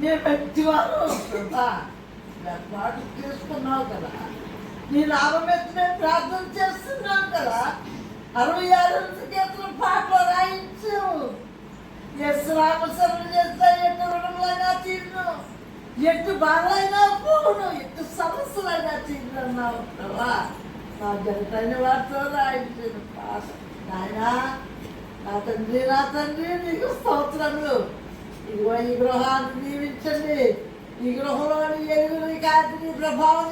నేను వ్యక్తివాదం ప్రభా. పాటు తీసుకున్నావు కదా. నీ లాభం ఎత్తి నేను ప్రార్థన చేస్తున్నాను కదా. అరవై ఆరు గీతలు పాటలు రాయించావు ఎస్ రామసరం చేస్తా ఎట్టు రుణములైనా తీరును. ఎట్టు బాధలైనా పోను ఎట్టు సమస్యలైనా తీరున్నావు ప్రభా. నా జంటైన వాటితో రాయించాను పాట నాయనా నా తండ్రి నా తండ్రి నీకు స్తోత్రములు. ఇదిగో ఈ గృహాన్ని దీవించండి. ఈ గృహంలోని ఎదురు కాంతి ప్రభావం